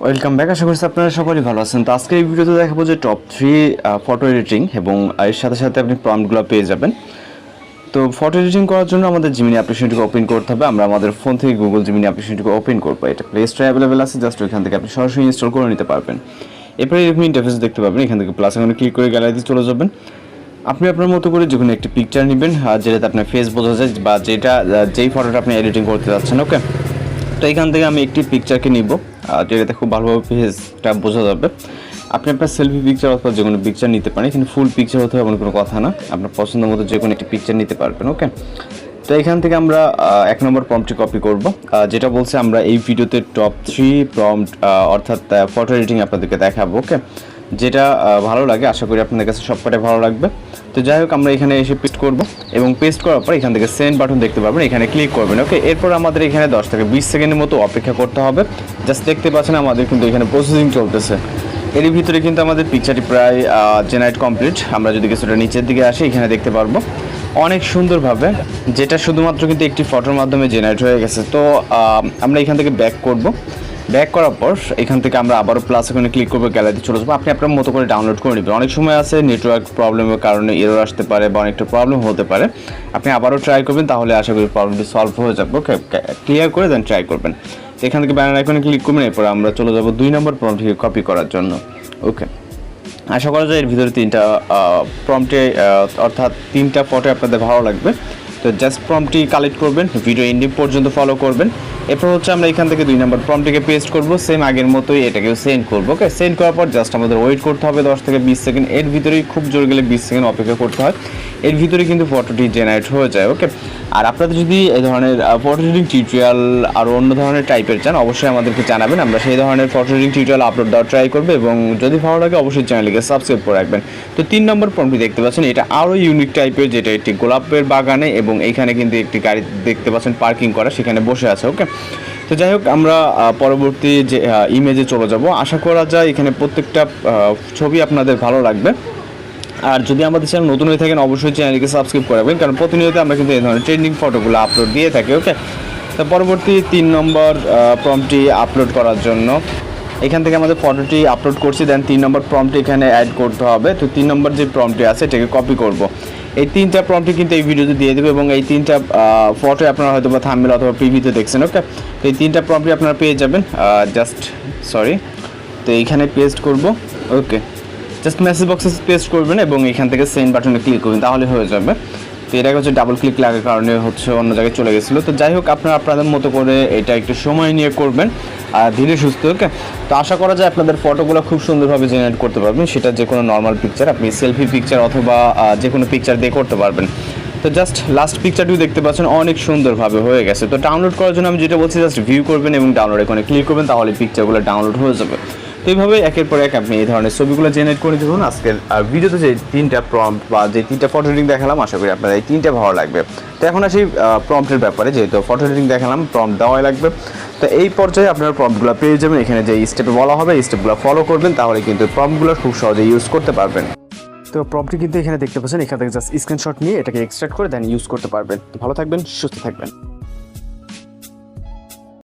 Welcome back আশা করছি আপনারা সকলেই ভালো আছেন। তো আজকে এই ভিডিওতে দেখাবো যে টপ থ্রি ফটো এডিটিং এবং এর সাথে সাথে আপনি প্রম্পটগুলো পেয়ে যাবেন। তো ফটো এডিটিং করার জন্য আমাদের জিমিনি অ্যাপ্লিকেশনটিকে ওপেন করতে হবে। আমরা আমাদের ফোন থেকে গুগল জিমিনি অ্যাপ্লিকেশনটিকে ওপেন করব। এটা প্লে স্টোরে অ্যাভেলেবেল আছে জাস্ট ওইখান থেকে আপনি সরাসরি ইনস্টল করে নিতে পারবেন। এরপরে এরকম ইন্টারফেস দেখতে পাবেন। এখান থেকে প্লাস এখানে ক্লিক করে গ্যালারিতে চলে যাবেন। আপনি আপনার মতো করে যে কোনো একটি পিকচার নেবেন আর যেটাতে আপনার ফেস বোঝা যায় বা যেটা যেই ফটোটা আপনি এডিটিং করতে যাচ্ছেন ওকে তো এখান থেকে আমি একটি পিকচারকে নিব। যেটাতে খুব ভালোভাবে ফেসটা বোঝা যাবে। আপনি আপনার সেলফি পিকচার অথবা যে কোনো পিকচার নিতে পারেন, কিন্তু ফুল পিকচার হতে হবে এমন কোনো কথা না। আপনার পছন্দ মতো যে কোনো একটি পিকচার নিতে পারবেন ওকে তো এখান থেকে আমরা এক নম্বর প্রম্পটি কপি করব। যেটা বলছে আমরা এই ভিডিওতে টপ থ্রি প্রম্পট অর্থাৎ ফটো এডিটিং আপনাদেরকে দেখাবো ওকে যেটা ভালো লাগে। আশা করি আপনাদের কাছে সবকটাই ভালো লাগবে। তো যাই হোক, আমরা এখানে এসে পেস্ট করব এবং পেস্ট করার পর এখান থেকে সেন্ড বাটন দেখতে পারবেন এখানে ক্লিক করবেন, ওকে? এরপর আমাদের এখানে দশ থেকে বিশ সেকেন্ডের মতো অপেক্ষা করতে হবে। জাস্ট দেখতে পাচ্ছেন আমাদের কিন্তু এখানে প্রসেসিং চলতেছে। এরই ভিতরে কিন্তু আমাদের পিকচারটি প্রায় জেনারেট কমপ্লিট আমরা যদি কিছুটা নিচের দিকে আসি, এখানে দেখতে পারব। অনেক সুন্দরভাবে যেটা শুধুমাত্র কিন্তু একটি ফটোর মাধ্যমে জেনারেট হয়ে গেছে। তো আমরা এখান থেকে ব্যাক করব। ব্যাক করার পর এখান থেকে আমরা আবারও প্লাস এখানে ক্লিক করব গ্যালারিতে চলে যাব আপনি আপনার মতো করে ডাউনলোড করে নেবেন। অনেক সময় আছে নেটওয়ার্ক প্রবলেমের কারণে এরর আসতে পারে বা অনেকটা প্রবলেম হতে পারে। আপনি আবারও ট্রাই করবেন, তাহলে আশা করি প্রবলেমটি সলভ হয়ে যাবে। ওকে ক্লিয়ার করে দেন ট্রাই করবেন। এখান থেকে ব্যানার আইকনে ক্লিক করবেন, এরপর আমরা চলে যাব দুই নম্বর প্রম্পটটিকে কপি করার জন্য। ওকে আশা করা যায় এর ভিতরে তিনটা প্রম্পটে অর্থাৎ তিনটা ফটো আপনাদের ভালো লাগবে। তো জাস্ট প্রম্পটি কালেক্ট করবেন ভিডিও এন্ডিং পর্যন্ত ফলো করবেন। এরপর হচ্ছে আমরা এখান থেকে দুই নম্বর প্রম্পটিকে পেস্ট করব। সেম আগের মতোই এটাকেও সেন্ড করব ওকে সেন্ড করার পর জাস্ট আমাদের ওয়েট করতে হবে দশ থেকে বিশ সেকেন্ড এর ভিতরেই খুব জোর গেলে বিশ সেকেন্ড অপেক্ষা করতে হয়। এর ভিতরে কিন্তু ফটোটি জেনারেট হয়ে যায় ওকে আর আপনাদের যদি এই ধরনের ফটো এডিটিং টিউটোরিয়াল আর অন্য ধরনের টাইপের চান, অবশ্যই আমাদেরকে জানাবেন। আমরা সেই ধরনের ফটো এডিটিং টিউটোরিয়াল আপলোড দেওয়ার ট্রাই করব এবং যদি ভালো লাগে, অবশ্যই চ্যানেলকে সাবস্ক্রাইব করে রাখবেন। তো তিন নম্বর ফর্মটি দেখতে পাচ্ছেন, এটা আরও ইউনিক টাইপের যেটা একটি গোলাপের বাগানে এবং এখানে কিন্তু একটি গাড়ি দেখতে পাচ্ছেন পার্কিং করা, সেখানে বসে আছে ওকে তো যাই হোক, আমরা পরবর্তী যে ইমেজে চলে যাব। আশা করা যায় এখানে প্রত্যেকটা ছবি আপনাদের ভালো লাগবে। আর যদি আমাদের চ্যানেল নতুন হয়ে থাকেন, অবশ্যই চ্যানেলকে সাবস্ক্রাইব করে রাখবেন, কারণ প্রতিনিয়ত আমরা কিন্তু এই ধরনের ট্রেন্ডিং ফটোগুলো আপলোড দিয়ে থাকি ওকে তো পরবর্তী তিন নম্বর প্রম্পটি আপলোড করার জন্য। এখান থেকে আমাদের ফটোটি আপলোড করছি দেন তিন নম্বর প্রম্পটি এখানে অ্যাড করতে হবে। তো তিন নম্বর যে প্রম্পটি আছে, এটাকে কপি করব। এই তিনটা প্রম্পটি কিন্তু এই ভিডিওতে দিয়ে দেবে এবং এই তিনটা ফটো আপনারা হয়তো বা থাম্বেল অথবা প্রিভিউতে দেখছেন ওকে তো এই তিনটা প্রম্পটি আপনারা পেয়ে যাবেন জাস্ট সরি তো এইখানে পেস্ট করব ওকে জাস্ট মেসেজ বক্সে পেস্ট করবেন এবং এখান থেকে সেন্ড বাটনে ক্লিক করবেন, তাহলে হয়ে যাবে। তো এটাকে হচ্ছে ডাবল ক্লিক লাগার কারণে হচ্ছে অন্য জায়গায় চলে গেছিল। তো যাই হোক, আপনারা আপনাদের মতো করে এটা একটু সময় নিয়ে করবেন আর ধীরে সুস্থ, ওকে? তো আশা করা যায় আপনাদের ফটোগুলো খুব সুন্দরভাবে জেনারেট করতে পারবেন। সেটা যে কোনো নর্মাল পিকচার আপনি সেলফি পিকচার অথবা যে কোনো পিকচার দিয়ে করতে পারবেন। তো জাস্ট লাস্ট পিকচারটিও দেখতে পাচ্ছেন, অনেক সুন্দরভাবে হয়ে গেছে। তো ডাউনলোড করার জন্য আমি যেটা বলছি জাস্ট ভিউ করবেন এবং ডাউনলোড এখানে ক্লিক করবেন, তাহলে পিকচারগুলো ডাউনলোড হয়ে যাবে। তো এইভাবে একের পর এক আপনি এই ধরনের ছবিগুলো জেনারেট করে দেখুন আজকের ভিডিওতে যে তিনটা প্রম্পট বা যে তিনটা ফটো এডিটিং দেখালাম, আশা করি আপনাদের এই তিনটা ভালো লাগবে। তো এখন আসি প্রম্পটের ব্যাপারে, যেহেতু ফটো এডিটিং দেখালাম প্রম্পট দেওয়াই লাগবে। তো এই পর্যায়ে আপনার প্রম্পটগুলো পেয়ে যাবেন, এখানে যে স্টেপে বলা হবে স্টেপগুলো ফলো করবেন, তাহলে কিন্তু প্রম্পটগুলো খুব সহজে ইউজ করতে পারবেন। তো প্রম্পটটি কিন্তু এখানে দেখতে পাচ্ছেন, এখান থেকে জাস্ট স্ক্রিনশট নিয়ে এটাকে এক্সট্রাক্ট করে দেন ইউজ করতে পারবেন। ভালো থাকবেন, সুস্থ থাকবেন।